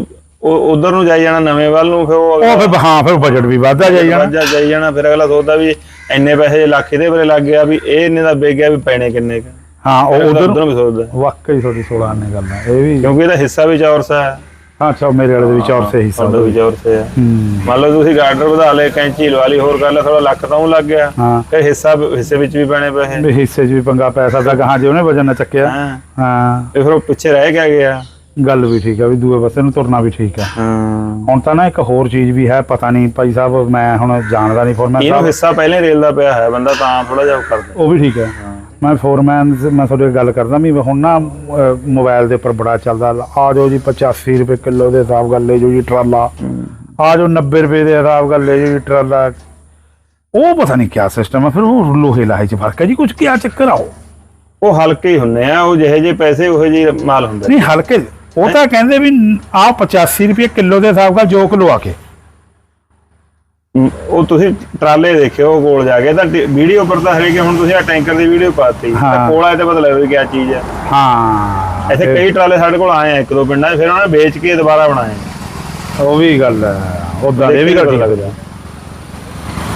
ਉਹ ਉਧਰ ਨੂੰ ਜਾਈ ਜਾਣਾ ਨਵੇਂ ਵੱਲ ਨੂੰ ਫਿਰ ਉਹ ਉਹ ਫਿਰ ਹਾਂ ਫਿਰ ਬਜਟ ਵੀ ਵੱਧਦਾ ਜਾਈ ਜਾਣਾ। ਵੱਜਾ ਜਾਈ ਜਾਣਾ ਫਿਰ ਅਗਲਾ ਸੋਚਦਾ ਵੀ ਇੰਨੇ ਪੈਸੇ ਲੱਖ ਇਹਦੇ ਬਾਰੇ ਲੱਗ ਗਿਆ ਵੀ ਇਹ ਇੰਨੇ ਦਾ ਵੇਚ ਗਿਆ ਵੀ ਪੈਣੇ ਕਿੰਨੇ ਕ। ਹਾਂ ਉਹ ਉਧਰ ਉਧਰ ਵੀ ਸੋਚਦਾ। ਵਾਕਈ ਤੁਹਾਡੀ 16 ਨੇ ਗੱਲ ਹੈ ਇਹ ਵੀ ਕਿਉਂਕਿ ਇਹਦਾ ਹਿੱਸਾ ਵੀ ਚੌਰਸਾ ਹਾਂ। ਅੱਛਾ ਮੇਰੇ ਵਾਲੇ ਦੇ ਵਿੱਚ ਔਰ ਸੇ ਹਿੱਸਾ ਸਾਡਾ ਵੀ ਚੌਰਸੇ ਹੈ ਹੂੰ। ਮੰਨ ਲਓ ਤੁਸੀਂ ਗਾਰਡਰ ਵਧਾ ਲਏ ਕੈਂਚੀ ਲਵਾ ਲਈ ਹੋਰ ਲਿਆ ਥੋੜਾ ਲੱਖ ਤਾਂ ਉਹ ਲੱਗ ਗਿਆ। ਫਿਰ ਹਿੱਸਾ ਹਿੱਸੇ ਵਿੱਚ ਵੀ ਪੈਣੇ ਪੈਸੇ ਵੀ ਹਿੱਸੇ 'ਚ ਵੀ ਪੰਗਾ ਪੈ ਸਕਦਾ ਕਹਾਂ ਜੇ ਉਹਨੇ ਵਜਨ ਨਾ ਚੱਕਿਆ। ਹਾਂ। ਤੇ ਫਿਰ ਉਹ ਪਿੱਛੇ ਰਹਿ ਗਿਆ ਗਿਆ? ਗੱਲ ਵੀ ਠੀਕ ਹੈ ਵੀ ਦੂਏ ਪਾਸੇ ਨੂੰ ਤੁਰਨਾ ਵੀ ਠੀਕ ਹਾਂ। ਹੁਣ ਤਾਂ ਨਾ ਇੱਕ ਹੋਰ ਚੀਜ਼ ਵੀ ਹੈ ਪਤਾ ਨਹੀਂ ਭਾਈ ਸਾਹਿਬ ਮੈਂ ਹੁਣ ਜਾਣਦਾ ਨਹੀਂ ਇਹਨੂੰ ਸਾਹਿਬ ਹਿੱਸਾ ਪਹਿਲੇ ਰੇਲ ਦਾ ਪਿਆ ਹੈ ਬੰਦਾ ਤਾਂ ਥੋੜਾ ਜਿਹਾ ਕਰਦਾ। ਉਹ ਵੀ ਠੀਕ ਹੈ। ਮੈਂ ਫੋਰਮੈਨ ਮੈਂ ਤੁਹਾਡੇ ਨਾਲ ਗੱਲ ਕਰਦਾ ਵੀ ਹੁਣ ਨਾ ਅਹ, ਮੋਬਾਈਲ ਦੇ ਉੱਪਰ ਬੜਾ ਚੱਲਦਾ। ਆ ਜਾਓ ਜੀ 85 ਰੁਪਏ ਕਿਲੋ ਦੇ ਹਿਸਾਬ ਗੱਲ ਲੈ ਜਾਓ ਜੀ ਟਰਾਲਾ। ਆ ਜਾਓ 90 ਰੁਪਏ ਦੇ ਹਿਸਾਬ ਗੱਲ ਲੈ ਜਾਓ ਜੀ ਟਰਾਲਾ। ਉਹ ਪਤਾ ਨਹੀਂ ਕੀ ਸਿਸਟਮ ਹੈ ਫਿਰ ਉਹ ਲੋਹੇ ਲਾਹੇ ਚ ਫ਼ਰਕ ਹੈ ਜੀ ਕੁਝ ਕੀ ਚੱਕਰ ਆਓ ਉਹ? ਹਲਕੇ ਹੀ ਹੁੰਨੇ ਆ ਉਹ ਜਿਹੇ ਜਿਹੇ ਪੈਸੇ ਉਹੋ ਜਿਹੇ ਮਾਲ ਹੁੰਦਾ ਨਹੀਂ ਹਲਕੇ ਉਹ ਤਾਂ ਕਹਿੰਦੇ ਵੀ ਆ 85 ਰੁਪਏ ਕਿਲੋ ਦੇ ਹਿਸਾਬ ਨਾਲ ਜੋ ਕਿਲੋ ਆ ਕੇ। ਉਹ ਤੁਸੀਂ ਟਰਾਲੇ ਦੇਖਿਓ ਉਹ ਕੋਲ ਜਾ ਕੇ ਤਾਂ ਵੀਡੀਓ ਪਰ ਤਾਂ ਹਰੇ ਕਿ ਹੁਣ ਤੁਸੀਂ ਆ ਟੈਂਕਰ ਦੀ ਵੀਡੀਓ ਪਾਤੀ। ਤਾਂ ਕੋਲ ਆਏ ਤਾਂ ਪਤਾ ਲੱਗਦਾ ਕੀ ਚੀਜ਼ ਹੈ ਹਾਂ। ਐਸੇ ਕਈ ਟਰਾਲੇ ਸਾਡੇ ਕੋਲ ਆਏ ਆ ਇੱਕ ਦੋ ਪਿੰਡਾਂ 'ਚ ਫਿਰ ਉਹਨਾਂ ਨੇ ਵੇਚ ਕੇ ਦੁਬਾਰਾ ਬਣਾਏ ਉਹ ਵੀ ਗੱਲ ਹੈ। ਉਦਾਂ ਇਹ ਵੀ ਪਤਾ ਲੱਗਦਾ।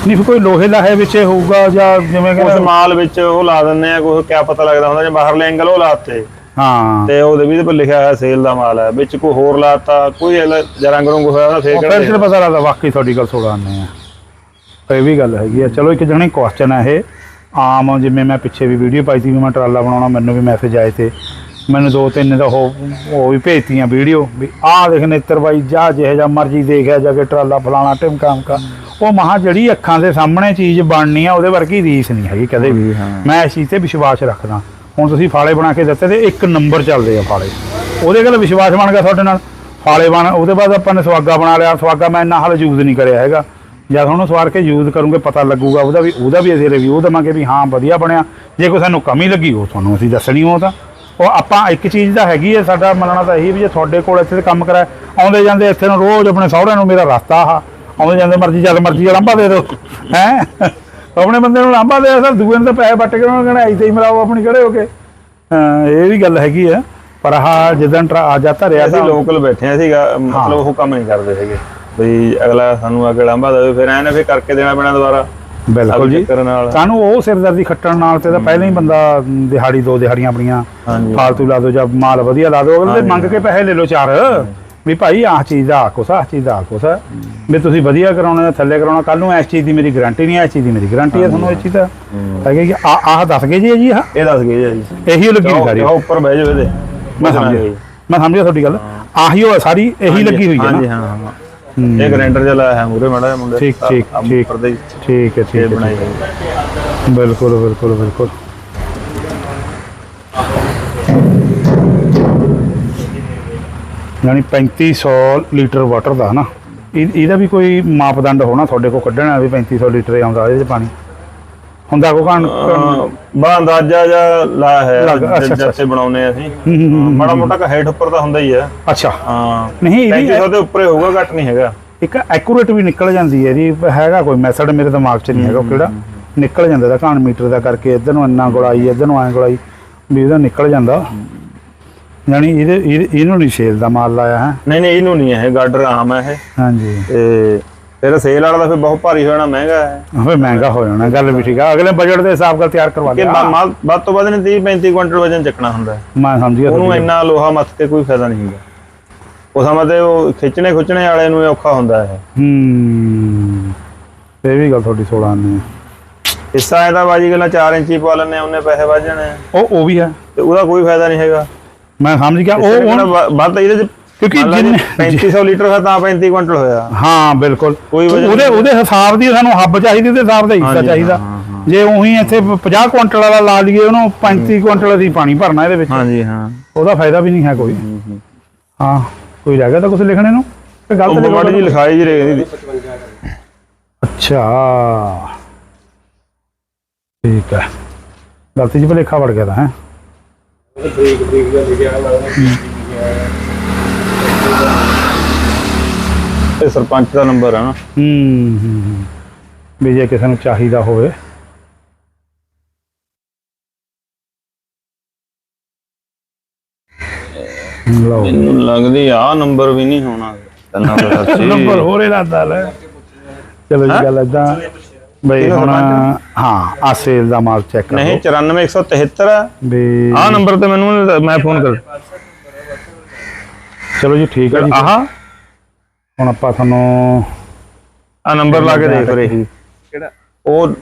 ਨਹੀਂ ਫਿਰ ਕੋਈ ਲੋਹੇ ਲਾਹੇ ਵਿੱਚ ਹੋਊਗਾ ਜਾਂ ਜਿਵੇਂ ਉਸ ਕਿ ਮਾਲ ਵਿੱਚ ਉਹ ਲਾ ਦਿੰਦੇ ਆ ਕੋਈ ਕਿਆ ਪਤਾ ਲੱਗਦਾ ਹੁੰਦਾ ਜੇ ਬਾਹਰਲੇ ਐਂਗਲ ਉਹ ਲਾਤੇ ਹਾਂ। ਤੇ ਉਹਦੇ ਵੀ ਤੇ ਲਿਖਿਆ ਹੋਇਆ ਸੇਲ ਦਾ ਮਾਲ ਹੈ। ਵਿੱਚ ਕੋਈ ਹੋਰ ਲਾਤਾ ਕੋਈ ਰੰਗ ਰੰਗ ਹੋਇਆ ਉਹਦਾ ਫੇਰ ਫਿਰ ਕਿਹੜਾ ਪਤਾ ਲੱਗਦਾ ਵਾਕਈ ਤੁਹਾਡੀ ਗੱਲ ਸੋੜਾਨੇ ਆ ਇਹ ਵੀ ਗੱਲ ਹੈਗੀ ਆ। ਚਲੋ ਇੱਕ ਜਣੀ ਕੁਐਸਚਨ ਹੈ ਇਹ। ਆਮ ਜਿਵੇਂ ਮੈਂ ਪਿੱਛੇ ਵੀ ਵੀਡੀਓ ਪਾਈ ਸੀ ਵੀ ਮੈਂ ਟਰਾਲਾ ਬਣਾਉਣਾ ਮੈਨੂੰ ਵੀ ਮੈਸੇਜ ਆਏ ਤੇ। ਮੈਨੂੰ ਦੋ ਤਿੰਨ ਦਾ ਉਹ ਉਹ ਵੀ ਭੇਜਤੀਆਂ ਵੀਡੀਓ ਵੀ ਆਹ ਦੇਖ ਨੇਤਰ ਬਾਈ ਜਾ ਜਿਹੇ ਜਾਂ ਮਰਜ਼ੀ ਦੇਖਿਆ ਜਾ ਕੇ ਟਰਾਲਾ ਫਲਾਣਾ ਟਿਮਕਾਮਕਾ ਉਹ ਮਹਾ ਜਿਹੜੀ ਅੱਖਾਂ ਦੇ ਸਾਹਮਣੇ ਚੀਜ਼ ਬਣਨੀ ਆ ਉਹਦੇ ਵਰਗੀ ਰੀਸ ਨਹੀਂ ਹੈਗੀ ਕਦੇ ਵੀ। ਮੈਂ ਇਸ ਚੀਜ਼ ਤੇ ਵਿਸ਼ਵਾਸ ਰੱਖਦਾ। ਹੁਣ ਤੁਸੀਂ ਫਾਲੇ ਬਣਾ ਕੇ ਦਿੱਤੇ ਤੇ ਇੱਕ ਨੰਬਰ ਚੱਲਦੇ ਆ ਫਾਲੇ। ਉਹਦੇ ਗੱਲ ਵਿਸ਼ਵਾਸ ਬਣ ਗਿਆ ਤੁਹਾਡੇ ਨਾਲ? ਫਾਲੇ ਬਣ, ਉਹਦੇ ਬਾਅਦ ਆਪਾਂ ਨੇ ਸਵਾਗਾ ਬਣਾ ਲਿਆ। ਸਵਾਗਾ ਮੈਂ ਇੰਨਾ ਹਾਲ ਯੂਜ਼ ਨਹੀਂ ਕਰਿਆ ਹੈਗਾ। ਜਦ ਹੁਣ ਸਵਾਰ ਕੇ ਯੂਜ਼ ਕਰੂੰਗੇ, ਪਤਾ ਲੱਗੂਗਾ ਉਹਦਾ ਵੀ ਉਹਦਾ ਵੀ ਅਸੀਂ ਰਿਵਿਊ ਦੇਵਾਂਗੇ ਵੀ ਹਾਂ, ਵਧੀਆ ਬਣਿਆ। ਜੇ ਕੋਈ ਸਾਨੂੰ ਕਮੀ ਲੱਗੀ, ਉਹ ਤੁਹਾਨੂੰ ਅਸੀਂ ਦੱਸਣੀ ਉਹ ਤਾਂ। ਉਹ ਆਪਾਂ ਇੱਕ ਚੀਜ਼ ਦਾ ਹੈਗੀ ਹੈ ਸਾਡਾ ਮੰਨਣਾ ਤਾਂ ਇਹੀ ਵੀ ਜੇ ਤੁਹਾਡੇ ਕੋਲ ਇੱਥੇ ਤੇ ਕੰਮ ਕਰਾਇਆ, ਆਉਂਦੇ ਜਾਂਦੇ ਇੱਥੇ ਨੂੰ ਰੋਜ਼ ਆਪਣੇ ਸਹੁਰਿਆਂ ਨੂੰ ਮੇਰਾ ਰਸਤਾ ਆ। ਆਉਂਦੇ ਜਾਂਦੇ ਮਰਜ਼ੀ, ਜਦ ਮਰਜ਼ੀ ਲੰਬਾ ਦੇ ਦਿਓ। ਹੈ? ਆਪਣੇ ਬੰਦੇ ਨੂੰ ਲਾਂਭਾ ਦੇ ਸਰ ਦੂਏ ਨੂੰ ਤਾਂ ਪੈਸੇ ਵੱਟ ਕੇ ਉਹਨਾਂ ਕਹਿੰਦਾ ਐਸੇ ਹੀ ਮਰਾਓ ਆਪਣੀ ਖੜੇ ਹੋ ਕੇ। ਹਾਂ, ਇਹ ਵੀ ਗੱਲ ਹੈਗੀ ਆ। ਪਰ ਆਹ ਜਿੱਦਣ ਟਰਾ ਆ ਜਾ ਧਰਿਆ ਅਸੀਂ ਲੋਕਲ ਬੈਠੇ ਆ ਸੀਗਾ ਮਤਲਬ ਉਹ ਕੰਮ ਨਹੀਂ ਕਰਦੇ ਹੈਗੇ ਬਈ ਅਗਲਾ ਸਾਨੂੰ ਆ ਕੇ ਲਾਂਭਾ ਦੇਵੇ ਫਿਰ ਐਂ ਨੇ ਫਿਰ ਕਰਕੇ ਦੇਣਾ ਪੈਣਾ ਦੁਬਾਰਾ। ਬਿਲਕੁਲ ਜੀ। ਸਾਨੂੰ ਉਹ ਸਿਰਦਰਦੀ ਖੱਟਣ ਨਾਲ ਤੇ ਤਾਂ ਪਹਿਲਾਂ ਹੀ ਬੰਦਾ ਦਿਹਾੜੀ ਦੋ ਦਿਹਾੜੀਆਂ ਆਪਣੀਆਂ ਫਾਲਤੂ ਲਾ ਦਿਓ ਜਾਂ ਮਾਲ ਵਧੀਆ ਲਾ ਦਿਓ ਅਗਲੇ ਮੰਗ ਕੇ ਪੈਸੇ ਲੈ ਲਓ ਚਾਰ। ਵੀ ਭਾਈ ਆਹ ਚੀਜ਼ ਦਾ ਆ, ਆਹ ਚੀਜ਼ ਦਾ ਆ। ਵੀ ਤੁਸੀਂ ਵਧੀਆ ਕਰਾਉਣਾ ਜਾਂ ਥੱਲੇ ਕਰਾਉਣਾ ਕੱਲ ਨੂੰ ਇਸ ਚੀਜ਼ ਦੀ ਮੇਰੀ ਗਾਰੰਟੀ ਨਹੀਂ ਇਸ ਚੀਜ਼ ਦੀ ਮੇਰੀ ਗਾਰੰਟੀ ਹੈ ਤੁਹਾਨੂੰ ਇਸ ਚੀਜ਼ ਦਾ। ਹੈਗਾ ਕਿ ਆ ਆਹ ਦੱਸ ਗਏ ਜੀ ਜੀ ਇਹ ਦੱਸ ਗਏ ਜੀ ਇਹੀ ਲੱਗੀ ਹੋਈ ਸਾਰੀ। ਉੱਪਰ ਬਹਿ ਜਾਓ ਇਹਦੇ। ਮੈਂ ਸਮਝ ਗਿਆ ਮੈਂ ਸਮਝ ਗਿਆ ਤੁਹਾਡੀ ਗੱਲ। ਆਹੀ ਉਹ ਹੈ ਸਾਰੀ ਇਹੀ ਲੱਗੀ ਹੋਈ ਹੈ ਹਾਂਜੀ ਨਾ ਹਾਂ। ਹਾਂ। ਇਹ ਗ੍ਰੈਂਡਰ ਜਿਹਾ ਲਾਇਆ ਹੈ ਮੂਰੇ ਮਾੜਾ ਮੁੰਡੇ। ਠੀਕ, ਠੀਕ, ਠੀਕ। ਠੀਕ ਹੈ ਠੀਕ ਹੈ ਬਿਲਕੁਲ ਬਿਲਕੁਲ ਬਿਲਕੁਲ। ਯਾਨੀ 3500 ਲੀਟਰ ਵਾਟਰ ਦਾ ਨਾ ਇਹ- ਇਹਦਾ ਵੀ ਕੋਈ ਮਾਪਦੰਡ ਹੋਣਾ ਤੁਹਾਡੇ ਕੋਲ ਕੱਢਣਾ ਵੀ 3500 ਲੀਟਰ ਹੀ ਆਉਂਦਾ ਇਹਦੇ ਚ ਪਾਣੀ? ਹੁੰਦਾ ਕੋ ਕਣ ਬਾ ਅੰਦਾਜ਼ਾ ਜਿਹਾ ਲਾਇਆ ਹੈ ਲੱਗ- ਅੱਛਾ, ਜਿ- ਅੱਛਾ। ਜਿੱਥੇ ਬਣਾਉਨੇ ਆ ਅਸੀਂ। ਹੂੰ, ਹੂੰ, ਹੂੰ, ਮਾੜਾ ਮੋਟਾ ਕਾ ਹੇਠ ਉੱਪਰ ਤਾਂ ਹੁੰਦਾ ਹੀ ਹੈ ਅੱਛਾ। ਹਾਂ। ਨਹੀਂ ਇਹਦੀ 3500 ਦੇ ਉੱਪਰ ਹੀ ਹੋਊਗਾ ਘੱਟ ਨਹੀਂ ਹੈਗਾ। ਇੱਕ ਐਕੂਰੇਟ ਵੀ ਨਿਕਲ ਜਾਂਦੀ ਹੈ ਇਹਦੀ ਹੈਗਾ ਕੋਈ ਮੈਥਡ ਮੇਰੇ ਦਿਮਾਗ 'ਚ ਨਹੀਂ ਹੈਗਾ ਉਹ ਕਿਹੜਾ। ਨਿਕਲ ਜਾਂਦਾ ਦਾ ਘਾਣ ਮੀਟਰ ਦਾ ਕਰਕੇ ਇਧਰ ਨੂੰ ਇੰਨਾ ਗੁੜਾਈ ਇਧਰ ਨੂੰ ਐਂ ਗੁੜਾਈ ਵੀ ਇਹਦਾ ਨਿਕਲ ਜਾਂਦਾ। ਯਾਨੀ ਇਹਦੇ ਇਹਦੇ- ਇਹਨੂੰ ਨਹੀਂ ਸੇਲ ਦਾ ਮਾਲ ਲਾਇਆ ਹੈ? ਨਹੀਂ ਨਹੀਂ ਇਹਨੂੰ ਨਹੀਂ ਇਹ ਗਾਰਡਰ ਆਮ ਹੈ ਇਹ। ਹਾਂਜੀ। ਤੇ ਫਿਰ ਸੇਲ ਵਾਲਾ ਤਾਂ ਫਿਰ ਬਹੁਤ ਭਾਰੀ ਹੋ ਜਾਣਾ ਮਹਿੰਗਾ ਹੈ। ਹੋਵੇ ਮਹਿੰਗਾ ਹੋ ਜਾਣਾ ਗੱਲ ਵੀ ਠੀਕ ਆ। ਅਗਲੇ ਬਜਟ ਦੇ ਹਿਸਾਬ ਨਾਲ ਤਿਆਰ ਕਰਵਾ ਕਿ ਲਿਆ। ਮਾਲ ਵੱਧ ਤੋਂ ਵੱਧ ਨੇ 30 35 ਕੁਇੰਟਲ ਵਜਨ ਚੱਕਣਾ ਹੁੰਦਾ ਹੈ। ਮੈਂ ਸਮਝ ਗਿਆ ਉਹਨੂੰ ਤੁਹਾਡੀ ਇੰਨਾ ਲੋਹਾ ਮੱਥ ਕੇ ਕੋਈ ਫਾਇਦਾ ਨਹੀਂ ਹੈਗਾ। ਉਹ ਸਮਾਂ ਤੇ ਉਹ ਖਿੱਚਣੇ ਖੁੱਚਣੇ ਵਾਲੇ ਨੂੰ ਇਹ ਔਖਾ ਹੁੰਦਾ ਹੈ। ਹੂੰ। ਇਹ ਵੀ ਗੱਲ ਤੁਹਾਡੀ 16 ਆਨੇ ਹਿੱਸਾ ਇਹਦਾ ਬਾਜੀ ਗੱਲਾਂ 4 ਇੰਚੀ ਪਾ ਲੈਣੇ ਉਹਨੇ ਪੈਸੇ ਜਾਣੇ ਆ। ਉਹ ਉਹ ਵੀ ਹੈ। ਤੇ ਉਹਦਾ ਕੋਈ ਫਾਇਦਾ ਨਹੀਂ ਹੈਗਾ। ਮੈਂ ਸਮਝ ਗਿਆ ਉਹ ਵ- ਵੱਧ ਇਹਦੇ ਚ ਕਿਉਂਕਿ ਜੀ ਜਿੰਨੇ 3500 ਲੀਟਰ ਦਾ ਤਾਂ 35 ਕੁਇੰਟਲ ਹੋਇਆ। ਹਾਂ ਬਿਲਕੁਲ। ਉਹਦੇ। ਉਹਦੇ ਹਿਸਾਬ ਦੀ ਸਾਨੂੰ ਹੱਬ ਚਾਹੀਦੀ ਉਹਦੇ ਹਿਸਾਬ ਦਾ ਹਿੱਸਾ ਚਾਹੀਦਾ। ਜੇ ਉਹੀ ਇੱਥੇ 50 ਕੁਇੰਟਲ ਵਾਲਾ ਲਾ ਲਈਏ ਉਹਨੂੰ 35 ਕੁਇੰਟਲ ਦੀ ਪਾਣੀ ਭਰਨਾ ਇਹਦੇ ਵਿੱਚ। ਹਾਂਜੀ ਹਾਂ। ਉਹਦਾ ਫਾਇਦਾ ਵੀ ਨਹੀਂ ਹੈ ਕੋਈ। ਹਾਂ ਕੋਈ ਰਹਿ ਗਿਆ ਤਾਂ ਕੁਝ ਲਿਖਣੇ ਨੂੰ? ਤੇ ਗਲਤ ਮਾੜੀ ਜੀ ਲਿਖਾਈ ਜੀ ਰਹੀ ਅੱਛਾ। ਠੀਕ ਹੈ। ਗਲਤੀ ਚ ਭਲੇਖਾ ਵੜ ਗਿਆ ਤਾਂ ਹੈ। ਇਹ ਸਰਪੰਚ ਦਾ ਨੰਬਰ ਹੈ ਨਾ। ਹੂੰ ਹੂੰ, ਹੂੰ। ਵੀ ਜੇ ਕਿਸੇ ਨੂੰ ਚਾਹੀਦਾ ਹੋਵੇ। ਲਓ। ਮੈਨੂੰ ਲੱਗਦੀ ਆ ਨੰਬਰ ਵੀ ਨਹੀਂ ਹੋਣਾ। ਤੈਨੂੰ ਪਤਾ ਸੀ ਨੰਬਰ ਹੋਰੇ ਦਾ ਦਲ ਹੈ। ਚਲੋ ਜੀ ਗੱਲ ਏਦਾਂ। ਬਈ ਹੁਣ? ਹਾਂ ਆ ਸੇਲ ਦਾ ਮਾਲ ਚੈੱਕ ਕਰੋ ਨਹੀਂ 94173 ਆ। ਵੀ ਆਹ ਨੰਬਰ ਤੇ ਮੈਨੂੰ ਮੈਂ ਫੋਨ ਕਰ ਚਲੋ ਜੀ ਠੀਕ ਹੈ ਜੀ। ਆਹ। ਹੁਣ ਆਪਾਂ ਤੁਹਾਨੂੰ ਆ ਨੰਬਰ ਲਾ ਕੇ ਦੇਖ ਰਹੀ ਕਿਹੜਾ? ਉਹ